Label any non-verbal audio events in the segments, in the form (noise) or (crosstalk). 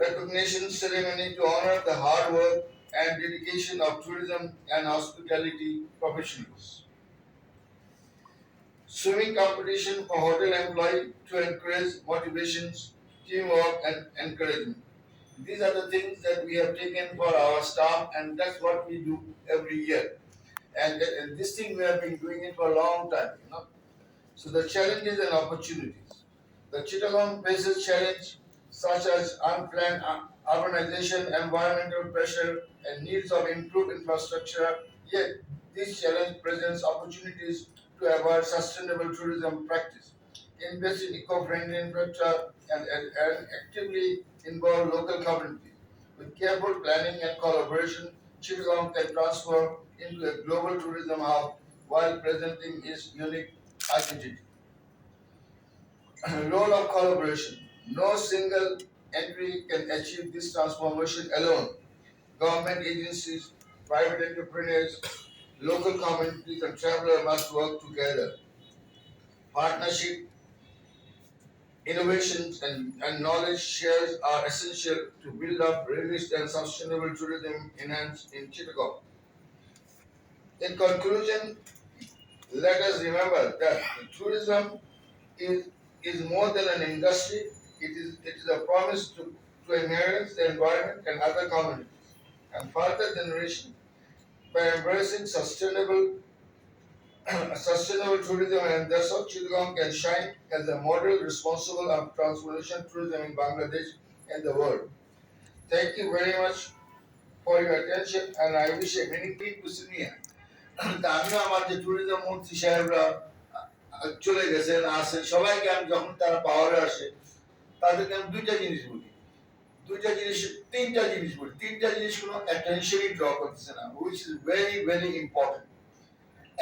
recognition ceremony to honor the hard work and dedication of tourism and hospitality professionals. Swimming competition for hotel employee to encourage motivations, teamwork and encouragement. These are the things that we have taken for our staff and that's what we do every year. And, and this thing we have been doing it for a long time, you know. So the challenges and opportunities. The Chittagong faces challenge such as unplanned urbanization, environmental pressure, and needs of improved infrastructure. Yet, this challenge presents opportunities to avoid sustainable tourism practice, invest in eco-friendly infrastructure, and, and, and actively involve local communities. With careful planning and collaboration, Chittagong can transform into a global tourism hub while presenting its unique identity. (clears throat) Role of collaboration. No single entry can achieve this transformation alone. Government agencies, private entrepreneurs, local communities, and travelers must work together. Partnership, innovations, and, and knowledge shares are essential to build up realist and sustainable tourism enhanced in Chittagong. In conclusion, let us remember that tourism is, is more than an industry, it is, it is a promise to, to enhance the environment and other communities and further generation by embracing sustainable (clears throat) sustainable tourism and thus how Chittagong can shine as a model responsible of transformation tourism in Bangladesh and the world. Thank you very much for your attention and I wish a many people to me. তা আমিও আমার যে tourism মন্ত্রী সাহেবরা আহ, চলে গেছেন আসেন সবাইকে আমি যখন তারা পাওয়ারে আসে তাদেরকে আমি দুইটা জিনিস বলি। দুইটা জিনিস, তিনটা জিনিস বলি। তিনটা জিনিস কোনো একটা ড্র করতেছে না which is very very important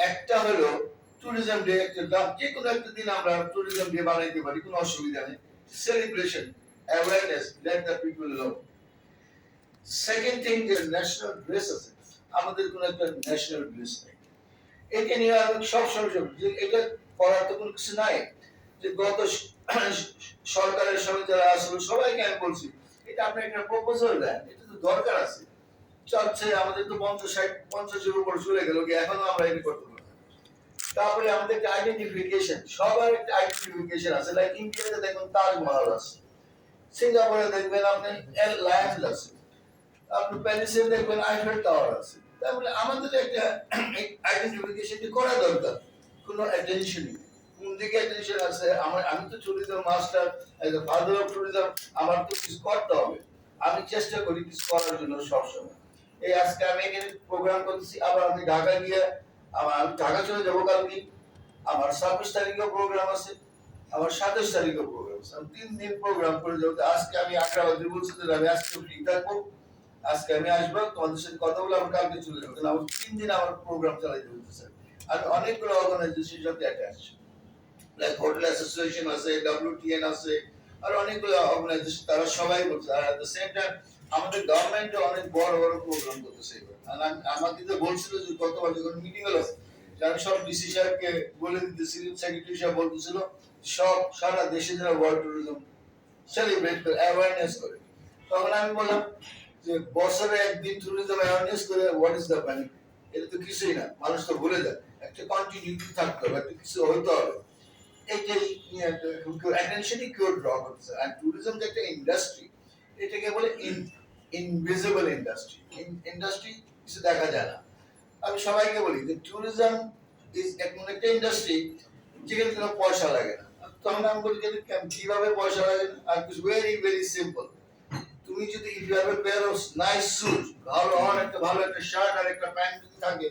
একটা হলো ট্যুরিজম ডে একটা যে কোনো একটা দিন আমরা ট্যুরিজম ডে বানাইতে পারি, কোনো অসুবিধা নেই। Celebration awareness let the people know second thing যে ন্যাশনাল ড্রেস আছে। আমাদের কোনো একটা ন্যাশনাল ড্রেস নেই। এটা নিয়ে আমি সবসময় বলি যে এটা করার তো কোনো কিছু নাই। যে গত সরকারের সঙ্গে যারা আসলো সবাইকে আমি বলছি, এটা আপনি একটা প্রপোজাল দেন, এটা তো দরকার আছে। চাচ্ছে আমাদের তো পঞ্চাশ ষাট, পঞ্চাশের উপর চলে গেল কি এখনও আমরা এটা করতে তারপরে আমাদের একটা আইডেন্টিফিকেশন সবার একটা আইডেন্টিফিকেশন আছে লাইক ইন্ডিয়াতে দেখুন তাজমহল আছে। সিঙ্গাপুরে দেখবেন আপনি আছে। আপনি প্যারিসে দেখবেন আইফেল টাওয়ার আছে। তারপরে আমাদের একটা (coughs) আইডেন্টিফিকেশন করা দরকার, কোনো অ্যাটেনশনই কোন দিকে আছে, আমার আমি তো ট্যুরিজম মাস্টার ফাদার অফ আমার তো কিছু করতে হবে। আমি চেষ্টা করি কিছু করার জন্য সবসময়। এই আজকে আমি এখানে প্রোগ্রাম করতেছি আবার আমি ঢাকা গিয়ে আমার আমি ঢাকা চলে যাব কালকে। আমার ছাব্বিশ তারিখেও প্রোগ্রাম আছে, আমার সাতাশ তারিখেও প্রোগ্রাম আছে। আমি তিন দিন প্রোগ্রাম করে যাব। আজকে আমি আগ্রা বাদে বলছি যে আমি আজকে ফ্রি থাকব। আজকে আমি আসব, তোমাদের সাথে কথা বলে আমি কালকে চলে যাব। আমার তিন দিন আমার প্রোগ্রাম চালাইতে হইতেছে। আমি অনেকগুলো অর্গানাইজেশনের সাথে অ্যাটাচ লাইক হোটেল অ্যাসোসিয়েশন আছে ডাব্লিউটিএন আছে, আর অনেকগুলো অর্গানাইজেশন তারা সবাই বলছে। আর দ্য সেম টাইম আমাদের গভর্নমেন্টও অনেক বড় বড় প্রোগ্রাম করতেছে আমাকে তো বলছিল যে গতবার যখন মিটিং হলো সব ডিসি সাহেবকে বলে দিতেছি সেক্রেটারি সাহেব বলতেছিল, সব সারা দেশে যারা ওয়ার্ল্ড ট্যুরিজম সেলিব্রেট করে অ্যাওয়ারনেস করে। তখন আমি বললাম যে, বছরে একদিন ট্যুরিজম অ্যাওয়ারনেস করে হোয়াট ইজ দ্য এটা তো কিছুই না, মানুষ তো ভুলে যায়। একটা কন্টিনিউটি থাকতে হবে, একটা কিছু হইতে হবে। ইন্ডাস্ট্রি এটাকে বলে ইনভিজিবল ইন্ডাস্ট্রি ইন্ডাস্ট্রি কিছু দেখা যায় না। আমি সবাইকে বলি যে ট্যুরিজম ইজ এমন একটা ইন্ডাস্ট্রি যেখানে কোনো পয়সা লাগে না। তখন আমি বলি যে কীভাবে পয়সা লাগে না? আর কিছু ভেরি ভেরি সিম্পল তুমি যদি you have a pair of nice ভালো একটা ভালো একটা শার্ট আর একটা প্যান্ট যদি থাকে